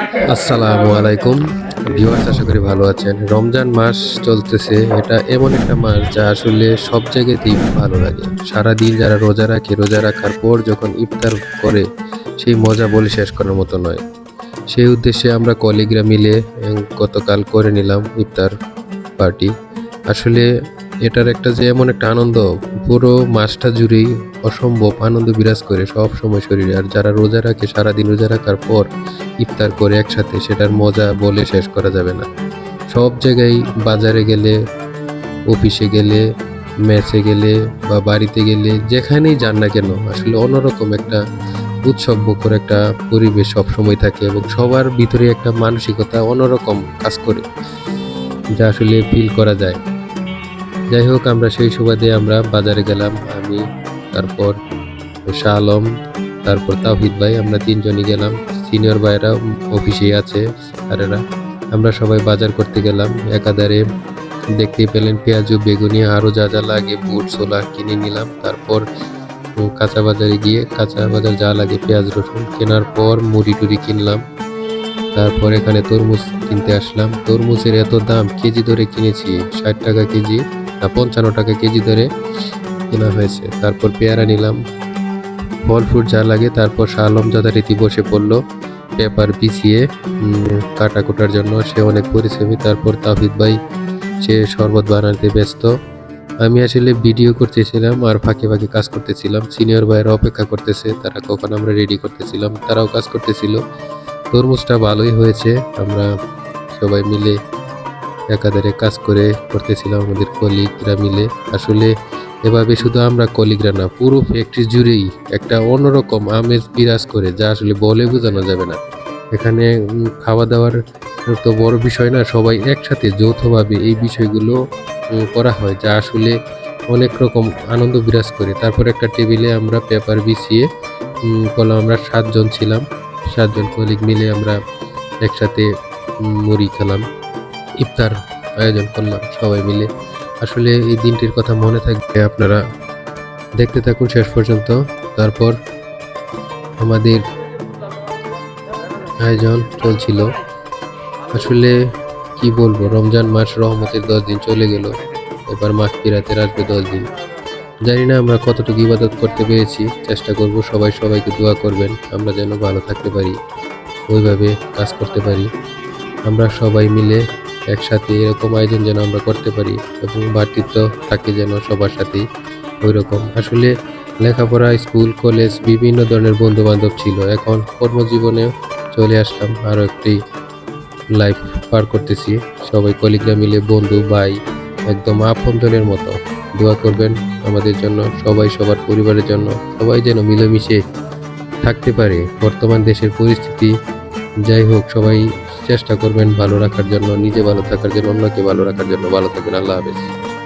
আসসালামু আলাইকুম। ভিউয়ার্স, আশা করি ভালো আছেন। রমজান মাস চলতেছে। এটা এমন একটা মাস যা আসলে সব জায়গাতেই ভালো লাগে। সারাদিন যারা রোজা রাখে, রোজা রাখার পর যখন ইফতার করে, সেই মজা বলে শেষ করার মতো নয়। সেই উদ্দেশ্যে আমরা কলিগরা মিলে গতকাল করে নিলাম ইফতার পার্টি। আসলে এটার একটা যে এমন একটা আনন্দ, পুরো মাসটা জুড়েই অসম্ভব আনন্দ বিরাজ করে সব সময় শরীরে। আর যারা রোজা রাখে, সারাদিন রোজা রাখার পর ইফতার করে একসাথে, সেটার মজা বলে শেষ করা যাবে না। সব জায়গায় বাজারে গেলে, অফিসে গেলে, ম্যাচে গেলে বা বাড়িতে গেলে, যেখানেই যান না কেন, আসলে অন্যরকম একটা উৎসব মুখর একটা পরিবেশ সব সময় থাকে এবং সবার ভিতরে একটা মানসিকতা অন্যরকম কাজ করে, যা আসলে ফিল করা যায়। যাই হোক, আমরা সেই সুবাদে আমরা বাজারে গেলাম, আমি, তারপর শাহ আলম, তারপর তাওহিদ ভাই, আমরা তিনজনই গেলাম। সিনিয়র ভাইরা অফিসেই আছে, স্যারেরা। আমরা সবাই বাজার করতে গেলাম। একাধারে দেখতে পেলেন পেঁয়াজু, বেগুনি, আরও যা যা লাগে, বুট, ছোলা কিনে নিলাম। তারপর কাঁচা বাজারে গিয়ে কাঁচা বাজার যা লাগে, পেঁয়াজ, রসুন কেনার পর মুড়ি টুড়ি কিনলাম। তারপর এখানে তরমুজ কিনতে আসলাম। তরমুজের এত দাম, কেজি ধরে কিনেছি, ষাট টাকা কেজি না, পঞ্চান্ন টাকা কেজি ধরে কেনা হয়েছে। তারপর পেয়ারা নিলাম। ফল ফ্রুট যা লাগে তারপর শালম যথারীতি বসে পড়ল পেপার পিছিয়ে উম, কাটা কোটার জন্য সে অনেক পরিশ্রমী। তারপর তাফিদ ভাই সে শরবত বানাতে ব্যস্ত। আমি আসলে ভিডিও করতেছিলাম আর ফাঁকে ফাঁকে কাজ করতেছিলাম। সিনিয়র ভাইয়েরা অপেক্ষা করতেছে তারা কখন আমরা রেডি করতেছিলাম তারাও কাজ করতেছিল। তরমুজটা ভালোই হয়েছে আমরা সবাই মিলে একাধারে কাজ করে করতেছিলাম আমাদের কলিগরা মিলে। আসলে এভাবে শুধু আমরা কলিগরা না পুরো ফ্যাক্টরি জুড়েই একটা অন্যরকম আমেজ বিরাজ করে যা আসলে বলে বোঝানো যাবে না। এখানে খাওয়া দাওয়ার তো বড় বিষয় না সবাই একসাথে যৌথভাবে এই বিষয়গুলো করা হয় যা আসলে অনেক রকম আনন্দ বিরাজ করে। তারপর একটা টেবিলে আমরা পেপার বিছিয়ে উম, করলাম আমরা সাতজন ছিলাম। সাতজন কলিগ মিলে আমরা একসাথে মুড়ি খেলাম। ইফতার আয়োজন করলাম সবাই মিলে। আসলে এই দিনটির কথা মনে থাকবে আপনারা দেখতে থাকুন শেষ পর্যন্ত। তারপর আমাদের আয়োজন চলছিল। আসলে কি বলব, রমজান মাস রহমতের দশ দিন চলে গেল। এবার মাস ফিরাতে আসবে দশ দিন। জানি না আমরা কতটুকু ইবাদত করতে পেরেছি। চেষ্টা করব সবাই সবাইকে দোয়া করবেন। আমরা যেন ভালো থাকতে পারি, ওইভাবে কাজ করতে পারি। আমরা সবাই মিলে একসাথে এরকম আয়োজন যেন আমরা করতে পারি এবং ভাতৃত্ব থাকে যেন সবার সাথেই ওই রকম আসলে লেখাপড়া, স্কুল, কলেজ বিভিন্ন ধরনের বন্ধু বান্ধব ছিল। এখন কর্মজীবনে চলে আসলাম, আরও একটি লাইফ পার করতেছি। সবাই কলিগরা মিলে, বন্ধু, ভাই, একদম আপনজনের মতো। দোয়া করবেন আমাদের জন্য, সবাই সবার পরিবারের জন্য, সবাই যেন মিলেমিশে থাকতে পারে। বর্তমান দেশের পরিস্থিতি যাই হোক, সবাই চেষ্টা করবেন ভালো রাখার জন্য, নিজে ভালো থাকার জন্য, অন্যকে ভালো রাখার জন্য ভালো থাকবেন। আল্লাহ হাফেজ।